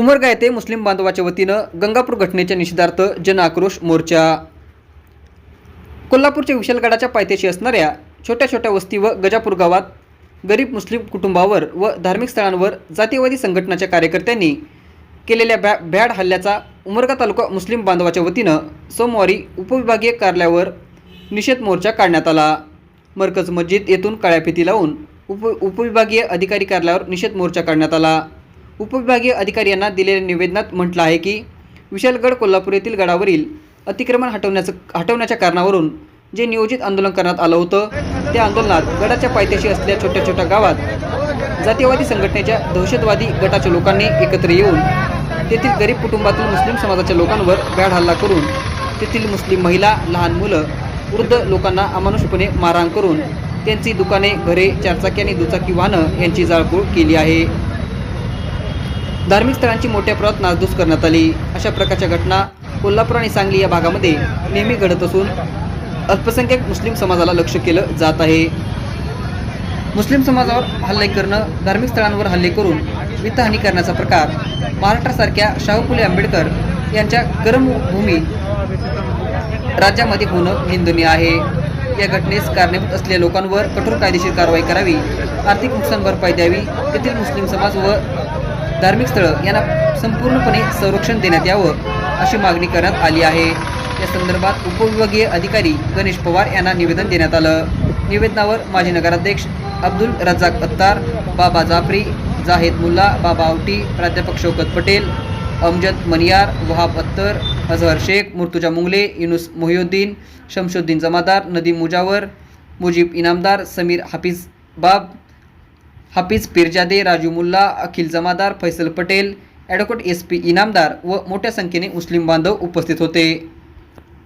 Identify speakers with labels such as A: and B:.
A: उमरगा येथे मुस्लिम बांधवाच्या वतीनं गंगापूर घटनेच्या निषेधार्थ जनआक्रोश मोर्चा. कोल्हापूरच्या विशालगडाच्या पायथ्याशी असणाऱ्या छोट्या छोट्या वस्ती व गजापूर गावात गरीब मुस्लिम कुटुंबावर व धार्मिक स्थळांवर जातीयवादी संघटनाच्या कार्यकर्त्यांनी केलेल्या बॅ भ्याड हल्ल्याचा उमरगा तालुका मुस्लिम बांधवाच्या वतीनं सोमवारी उपविभागीय कार्यालयावर निषेध मोर्चा काढण्यात आला. मरकज मस्जिद येथून काळ्या फिती लावून उप उपविभागीय अधिकारी कार्यालयावर निषेध मोर्चा काढण्यात आला. उपविभागीय अधिकारी यांना दिलेल्या निवेदनात म्हटलं आहे की विशालगड कोल्हापूर येथील गडावरील अतिक्रमण हटवण्याचं हटवण्याच्या कारणावरून जे नियोजित आंदोलन करण्यात आलं होतं त्या आंदोलनात गडाच्या पायथ्याशी असलेल्या छोट्या छोट्या गावात जातीयवादी संघटनेच्या दहशतवादी गटाच्या लोकांनी एकत्र येऊन तेथील गरीब कुटुंबातील मुस्लिम समाजाच्या लोकांवर भ्याड हल्ला करून तेथील मुस्लिम महिला लहान मुलं वृद्ध लोकांना अमानुषपणे मारहाण करून त्यांची दुकाने घरे चारचाकी आणि दुचाकी वाहनं यांची जाळपोळ केली आहे. धार्मिक स्थळांची मोठ्या प्रमाणात नासधूस करण्यात आली. अशा प्रकारच्या घटना कोल्हापूर आणि सांगली या भागामध्ये नेहमी घडत असून अल्पसंख्याक मुस्लिम समाजाला लक्ष केलं जात आहे. मुस्लिम समाजावर हल्ले करणं धार्मिक स्थळांवर हल्ले करून वित्तहानी करण्याचा प्रकार महाराष्ट्रासारख्या शाहू फुले आंबेडकर यांच्या कर्मभूमी राज्यामध्ये होणं निंदनीय आहे. या घटनेस कारणीभूत असलेल्या लोकांवर कठोर कायदेशीर कारवाई करावी आर्थिक नुकसान भरपाई द्यावी तेथील मुस्लिम समाज व धार्मिक स्थळं यांना संपूर्णपणे संरक्षण देण्यात यावं अशी मागणी करण्यात आली आहे. या संदर्भात उपविभागीय अधिकारी गणेश पवार यांना निवेदन देण्यात आलं. निवेदनावर माजी नगराध्यक्ष अब्दुल रजाक अत्तार बाबा जाफरी जाहेद मुल्ला बाबा आवटी प्राध्यापक शौकत पटेल अमजद मनियार वहाब अत्तर अझहर शेख मुर्तुजा मुंगले युनुस मोहिउद्दीन शमशुद्दीन जमादार Nadeem Mujawar Mujeeb Inamdar Sameer Hafiz Bab Hafiz Pirzade Raju Mulla Akhil Jamadar Faisal Patel advocate S P Inamdar व मोठ्या संख्येने मुस्लिम बांधव उपस्थित होते.